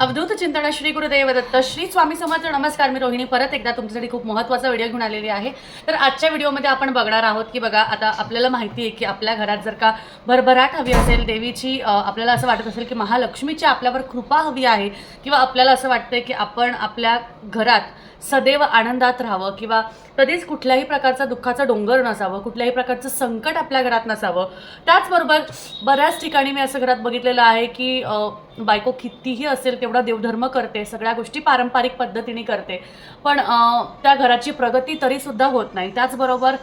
अवधूत चिंतन श्री गुरुदेव दत्त. श्री स्वामी समर्थ नमस्कार. मी रोहिणी परत एकदा तुमच्यासाठी खूप महत्त्वाचा व्हिडिओ घेऊन आलेली आहे. तर आजच्या व्हिडिओमध्ये आपण बघणार आहोत की बघा आता आपल्याला माहिती आहे की आपल्या घरात जर का भरभराट हवी असेल देवीची आपल्याला असं वाटत असेल की महालक्ष्मीची आपल्यावर कृपा हवी आहे किंवा आपल्याला असं वाटतंय की आपण आपल्या घरात सदैव आनंदात राहावं किंवा कधीच कुठल्याही प्रकारचा दुःखाचा डोंगर नसावं कुठल्याही प्रकारचं संकट आपल्या घरात नसावं. त्याचबरोबर बऱ्याच ठिकाणी मी असं घरात बघितलेलं आहे की बायको कितीही असेल तेवढा देवधर्म करते सगळ्या गोष्टी पारंपरिक पद्धतीने करते. पण त्या घराची प्रगती तरीसुद्धा होत नाही. त्याचबरोबर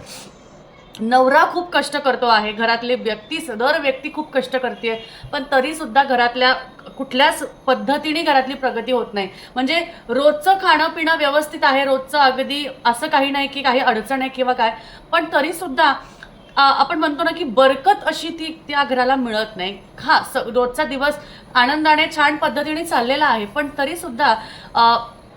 नवरा खूप कष्ट करतो आहे. घरातले व्यक्ती दर व्यक्ती खूप कष्ट करते पण तरीसुद्धा घरातल्या कुठल्याच पद्धतीने घरातली प्रगती होत नाही. म्हणजे रोजचं खाणं पिणं व्यवस्थित आहे. रोजचं अगदी असं काही नाही की काही अडचण आहे किंवा काय. पण तरीसुद्धा आपण म्हणतो ना की बरकत अशी ती त्या घराला मिळत नाही. हा स रोजचा दिवस आनंदाने छान पद्धतीने चाललेला आहे. पण तरीसुद्धा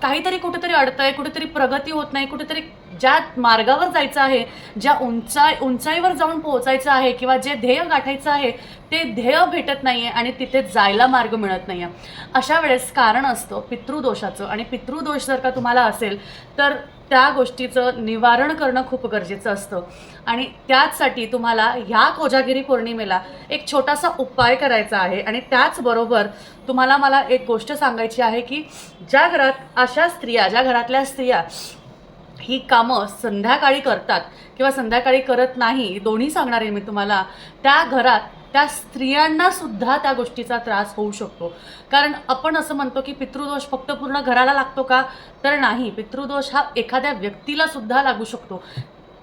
काहीतरी कुठेतरी अडतंय कुठेतरी प्रगती होत नाही. कुठेतरी ज्या मार्गावर जायचं आहे ज्या उंचाई उंचाईवर जाऊन पोहोचायचं आहे किंवा जे ध्येय गाठायचं आहे ते ध्येय भेटत नाही आहे आणि तिथे जायला मार्ग मिळत नाही आहे अशा वेळेस कारण असतं पितृदोषाचं. आणि पितृदोष जर का तुम्हाला असेल तर त्या गोष्टीचं निवारण करणं खूप गरजेचं असतं. आणि त्याचसाठी तुम्हाला ह्या कोजागिरी पौर्णिमेला एक छोटासा उपाय करायचा आहे. आणि त्याचबरोबर तुम्हाला मला एक गोष्ट सांगायची आहे की ज्या घरात अशा स्त्रिया ज्या घरातल्या स्त्रिया ही कामं संध्याकाळी करतात किंवा संध्याकाळी करत नाही दोन्ही सांगणार आहे मी तुम्हाला त्या घरात त्या स्त्रियांना सुद्धा त्या गोष्टीचा त्रास होऊ शकतो. कारण आपण असं म्हणतो की पितृदोष फक्त पूर्ण घराला लागतो का? तर नाही. पितृदोष हा एखाद्या व्यक्तीला सुद्धा लागू शकतो.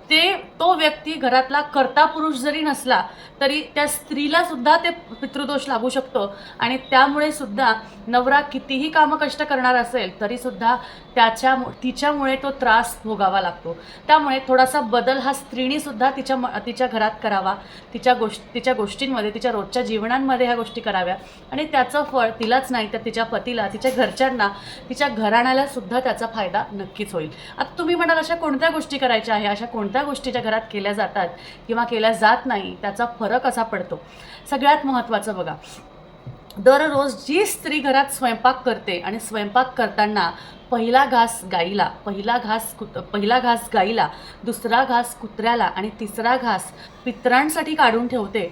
ते तो व्यक्ती घरातला कर्ता पुरुष जरी नसला तरी त्या स्त्रीला सुद्धा ते पितृदोष लागू शकतो. आणि त्यामुळे सुद्धा नवरा कितीही कामं कष्ट करणार असेल तरीसुद्धा त्याच्या तिच्यामुळे तो त्रास भोगावा लागतो. त्यामुळे थोडासा बदल हा स्त्रीनीसुद्धा तिच्या म- तिच्या घरात करावा. तिच्या गोष्ट तिच्या गोष्टींमध्ये तिच्या रोजच्या जीवनांमध्ये ह्या गोष्टी कराव्या. आणि त्याचं फळ तिलाच नाही तर तिच्या पतीला तिच्या घरच्यांना तिच्या घराण्याला सुद्धा त्याचा फायदा नक्कीच होईल. आता तुम्ही म्हणाल अशा कोणत्या गोष्टी करायच्या आहे? अशा कोणत्या गोष्टीच्या घरात केल्या जातात किंवा केल्या जात नाही त्याचा फरक असा पडतो. सगळ्यात महत्त्वाचं बघा. दररोज जी स्त्री घरात स्वयंपाक करते आणि स्वयंपाक करताना पहिला घास गाईला पहिला घास कुत पहिला घास गाईला दुसरा घास कुत्र्याला आणि तिसरा घास पित्रांसाठी काढून ठेवते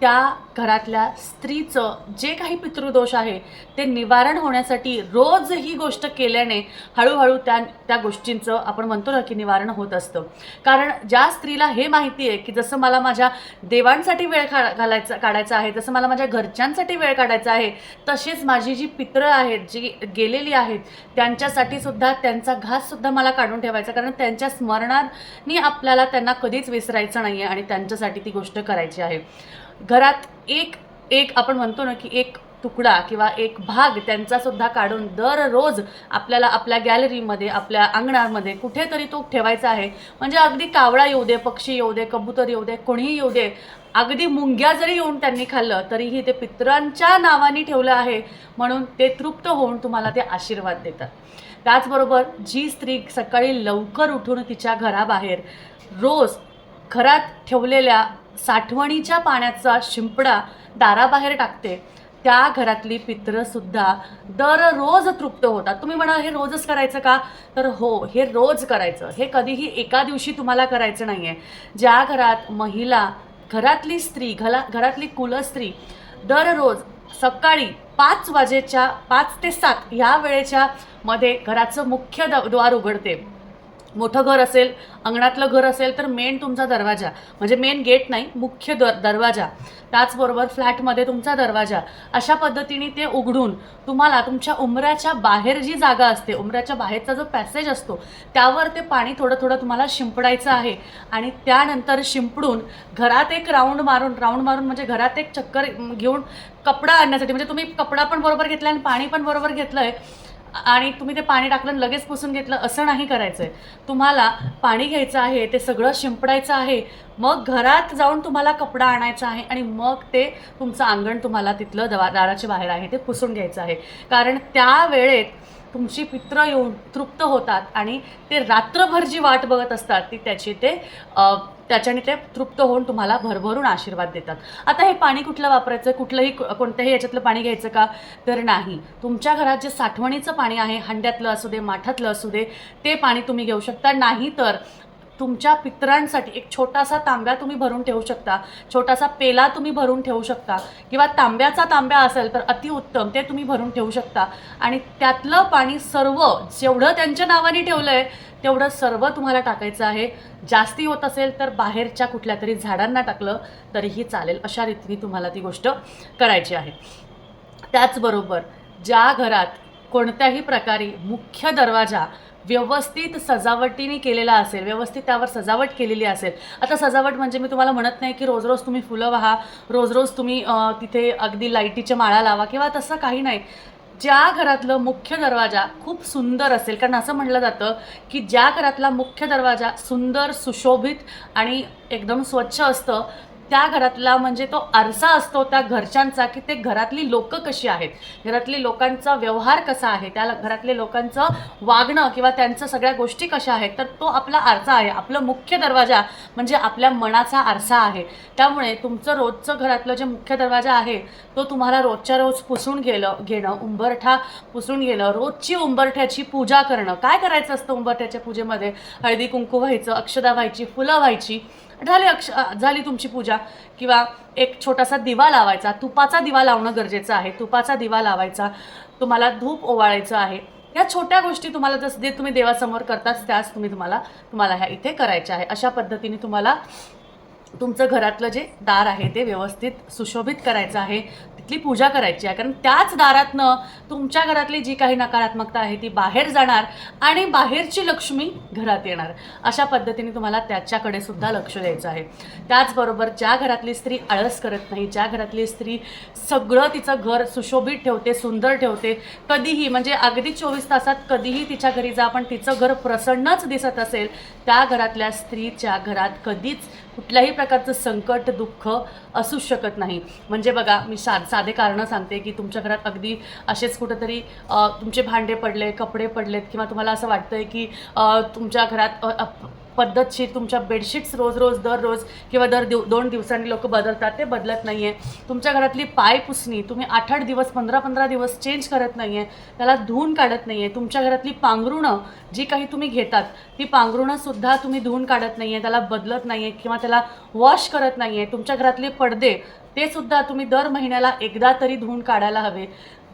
त्या घरातल्या स्त्रीचं जे काही पितृदोष आहे ते निवारण होण्यासाठी रोज ही गोष्ट केल्याने हळूहळू त्या त्या गोष्टींचं आपण म्हणतो ना की निवारण होत असतं. कारण ज्या स्त्रीला हे माहिती आहे की जसं मला माझ्या देवांसाठी वेळ का घालायचा काढायचा आहे जसं मला माझ्या घरच्यांसाठी वेळ काढायचा आहे तसेच माझी जी पित्रं आहेत जी गेलेली आहेत त्यांच्यासाठी सुद्धा त्यांचा घाससुद्धा मला काढून ठेवायचा कारण त्यांच्या स्मरणाने आपल्याला त्यांना कधीच विसरायचं नाही आहे आणि त्यांच्यासाठी ती गोष्ट करायची आहे. घरात एक एक आपण म्हणतो ना की एक तुकडा किंवा एक भाग त्यांचा सुद्धा काढून दररोज आपल्याला आपल्या गॅलरीमध्ये आपल्या अंगणामध्ये कुठेतरी तो ठेवायचा आहे. म्हणजे अगदी कावळा येऊ दे पक्षी येऊ दे कबूतर येऊ दे कोणीही येऊ दे अगदी मुंग्या जरी येऊन त्यांनी खाल्लं तरीही ते पित्रांच्या नावाने ठेवलं आहे म्हणून ते तृप्त होऊन तुम्हाला ते आशीर्वाद देतात. त्याचबरोबर जी स्त्री सकाळी लवकर उठून तिच्या घराबाहेर रोज घरात ठेवलेल्या साठवणीच्या पाण्याचा शिंपडा दाराबाहेर टाकते. त्या घरातली पित्रंसुद्धा दररोज तृप्त होतात. तुम्ही म्हणाल हे रोजच करायचं का? तर हो हे रोज करायचं. हे कधीही एका दिवशी तुम्हाला करायचं नाही आहे ज्या घरात महिला घरातली स्त्री घरा घरातली कुलस्त्री दररोज सकाळी पाच वाजेच्या पाच ते सात ह्या वेळेच्या मध्ये घराचं मुख्य द द्वार उघडते. मोठं घर असेल अंगणातलं घर असेल तर मेन तुमचा दरवाजा. म्हणजे मेन गेट नाही मुख्य दर दरवाजा. त्याचबरोबर फ्लॅटमध्ये तुमचा दरवाजा. अशा पद्धतीने ते उघडून तुम्हाला तुमच्या उमऱ्याच्या बाहेर जी जागा असते उमऱ्याच्या बाहेरचा जो पॅसेज असतो त्यावर ते पाणी थोडं थोडं तुम्हाला शिंपडायचं आहे. आणि त्यानंतर शिंपडून घरात एक राऊंड मारून राऊंड मारून म्हणजे घरात एक चक्कर घेऊन कपडा आणण्यासाठी म्हणजे तुम्ही कपडा पण बरोबर घेतला आणि पाणी पण बरोबर घेतलं आहे आणि तुम्ही ते पाणी टाकलं आणि लगेच पुसून घेतलं असं नाही करायचं आहे तुम्हाला पाणी घ्यायचं आहे ते सगळं शिंपडायचं आहे मग घरात जाऊन तुम्हाला कपडा आणायचा आहे आणि मग ते तुमचं अंगण तुम्हाला तिथलं दवा दाराच्या बाहेर आहे ते पुसून घ्यायचं आहे. कारण त्या वेळेत तुमची पित्र येऊन तृप्त होतात आणि ते रात्रभर जी वाट बघत असतात ती त्याची ते त्याच्याने ते तृप्त होऊन तुम्हाला भरभरून आशीर्वाद देतात. आता हे पाणी कुठलं वापरायचं? कुठलंही कोणत्याही याच्यातलं पाणी घ्यायचं का? तर नाही. तुमच्या घरात जे साठवणीचं पाणी आहे हंड्यातलं असू दे माठातलं असू दे ते पाणी तुम्ही घेऊ शकता. नाही तर तुमच्या पितरांसाठी एक छोटासा तांब्या तुम्ही भरून ठेवू शकता. छोटासा पेला तुम्ही भरून ठेवू शकता. किंवा तांब्याचा तांब्या असेल तर अतिउत्तम ते तुम्ही भरून ठेवू शकता. आणि त्यातलं पाणी सर्व जेवढं त्यांच्या नावाने ठेवलं आहे तेवढं सर्व तुम्हाला टाकायचं आहे. जास्ती होत असेल तर बाहेरच्या कुठल्या तरी झाडांना टाकलं तरीही चालेल. अशा रीतीने तुम्हाला ती गोष्ट करायची आहे. त्याचबरोबर ज्या घरात कोणत्याही प्रकारे मुख्य दरवाजा व्यवस्थित सजावटीने केलेला असेल व्यवस्थित त्यावर सजावट केलेली असेल. आता सजावट म्हणजे मी तुम्हाला म्हणत नाही की रोज रोज तुम्ही फुलं वाहा रोज रोज तुम्ही तिथे अगदी लाईटीच्या माळा लावा किंवा तसं काही नाही. ज्या घरातलं मुख्य दरवाजा खूप सुंदर असेल कारण असं म्हटलं जातं की ज्या घरातला मुख्य दरवाजा सुंदर सुशोभित आणि एकदम स्वच्छ असतं त्या घरातला म्हणजे तो आरसा असतो त्या घरच्यांचा की ते घरातली लोकं कशी आहेत? घरातली लोकांचा व्यवहार कसा आहे? त्या घरातले लोकांचं वागणं किंवा त्यांचं सगळ्या गोष्टी कशा आहेत? तर तो आपला आरसा आहे. आपलं मुख्य दरवाजा म्हणजे आपल्या मनाचा आरसा आहे. त्यामुळे तुमचं रोजचं घरातलं जे मुख्य दरवाजा आहे तो तुम्हाला रोजच्या रोज पुसून गेलं घेणं उंबरठा पुसून गेलं रोजची उंबरठ्याची पूजा करणं. काय करायचं असतं उंबरठ्याच्या पूजेमध्ये? हळदी कुंकू व्हायचं अक्षदा व्हायची फुलं व्हायची. झाली अक्ष झाली तुमची पूजा. किंवा एक छोटासा दिवा लावायचा. तुपाचा दिवा लावणं गरजेचं आहे. तुपाचा दिवा लावायचा. तुम्हाला धूप ओवाळायचं आहे. या छोट्या गोष्टी तुम्हाला जसं जे तुम्ही देवासमोर करताच त्याच तुम्ही तुम्हाला तुम्हाला ह्या इथे करायच्या आहे. अशा पद्धतीने तुम्हाला तुमचं घरातलं जे दार आहे ते व्यवस्थित सुशोभित करायचं आहे तिथली पूजा करायची आहे. कारण त्याच दारातनं तुमच्या घरातली जी काही नकारात्मकता आहे ती बाहेर जाणार आणि बाहेरची लक्ष्मी घरात येणार. अशा पद्धतीने तुम्हाला त्याच्याकडे सुद्धा लक्ष द्यायचं आहे. त्याचबरोबर ज्या घरातली स्त्री आळस करत नाही ज्या घरातली स्त्री सगळं तिचं घर सुशोभित ठेवते सुंदर ठेवते कधीही म्हणजे अगदी चोवीस तासात कधीही तिच्या घरी जा पण तिचं घर प्रसन्नच दिसत असेल त्या घरातल्या स्त्रीच्या घरात कधीच कुठल्याही प्रकारचं संकट दुःख असू शकत नाही. म्हणजे बघा मी सा साधे कारणं सांगते की तुमच्या घरात अगदी असेच कुठंतरी तुमचे भांडे पडले कपडे पडलेत किंवा तुम्हाला असं वाटतंय की तुमच्या घरात पद्धतशीर तुमच्या बेडशीट्स रोज रोज दररोज किंवा दर दिव दोन दिवसांनी लोक बदलतात ते बदलत नाही आहे तुमच्या घरातली पाय पुसणी तुम्ही आठ आठ दिवस पंधरा पंधरा दिवस चेंज करत नाही आहे त्याला धुवून काढत नाही आहे तुमच्या घरातली पांघरुणं जी काही तुम्ही घेतात ती पांघरुणंसुद्धा तुम्ही धुवून काढत नाही आहे त्याला बदलत नाही आहे किंवा त्याला वॉश करत नाही आहे तुमच्या घरातले पडदे ते सुद्धा तुम्ही दर महिन्याला एकदा तरी धुवून काढायला हवे.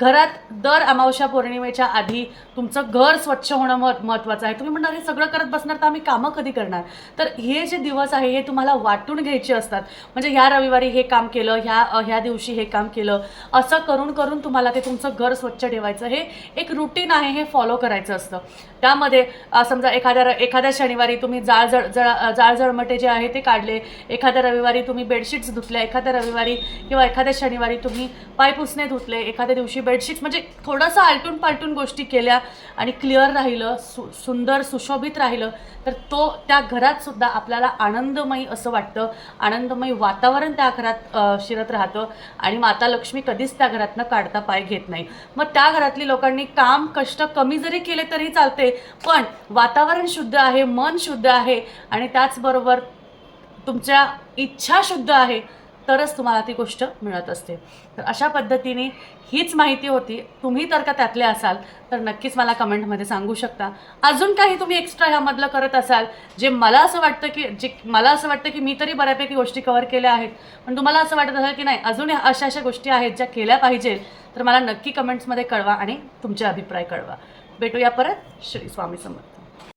घरात दर अमावस्या पौर्णिमेच्या आधी तुमचं घर स्वच्छ होणं मह महत्त्वाचं आहे. तुम्ही म्हणणार हे सगळं करत बसणार तर आम्ही कामं कधी करणार? तर हे जे दिवस आहे हे तुम्हाला वाटून घ्यायचे असतात. म्हणजे ह्या रविवारी हे काम केलं ह्या ह्या दिवशी हे काम केलं असं करून करून तुम्हाला ते तुमचं घर स्वच्छ ठेवायचं. हे एक रुटीन आहे हे फॉलो करायचं असतं. त्यामध्ये समजा एखाद्या र- एखाद्या शनिवारी तुम्ही जाळजळ जळ जाळजळमटे जे आहे ते काढले. एखाद्या रविवारी तुम्ही बेडशीट्स धुतल्या. एखाद्या रविवारी किंवा एखाद्या शनिवारी तुम्ही पायपुसणे धुतले. एखाद्या दिवशी बेडशीट म्हणजे थोडंसं आलटून पालटून गोष्टी केल्या आणि क्लिअर राहिलं सु सुंदर सुशोभित राहिलं तर तो त्या घरात सुद्धा आपल्याला आनंदमयी असं वाटतं. आनंदमयी वातावरण त्या घरात शिरत राहतं आणि माता लक्ष्मी कधीच त्या घरातनं काढता पाय घेत नाही. मग त्या घरातली लोकांनी काम कष्ट कमी जरी केले तरी चालते पण वातावरण शुद्ध आहे मन शुद्ध आहे आणि त्याचबरोबर तुमच्या इच्छा शुद्ध आहे. तरच तुम्हाला ती गोष्ट मिळत असते. तर अशा पद्धतीने हीच माहिती होती. तुम्ही तर का त्यातले असाल तर नक्कीच मला कमेंटमध्ये सांगू शकता. अजून काही तुम्ही एक्स्ट्रा ह्यामधलं करत असाल जे मला असं वाटतं की जे मला असं वाटतं की मी तरी बऱ्यापैकी गोष्टी कव्हर केल्या आहेत पण तुम्हाला असं वाटत असेल की नाही अजून ह्या अशा अशा गोष्टी आहेत ज्या केल्या पाहिजे तर मला नक्की कमेंट्समध्ये कळवा आणि तुमचे अभिप्राय कळवा. भेटूया परत श्री स्वामी समर्थ.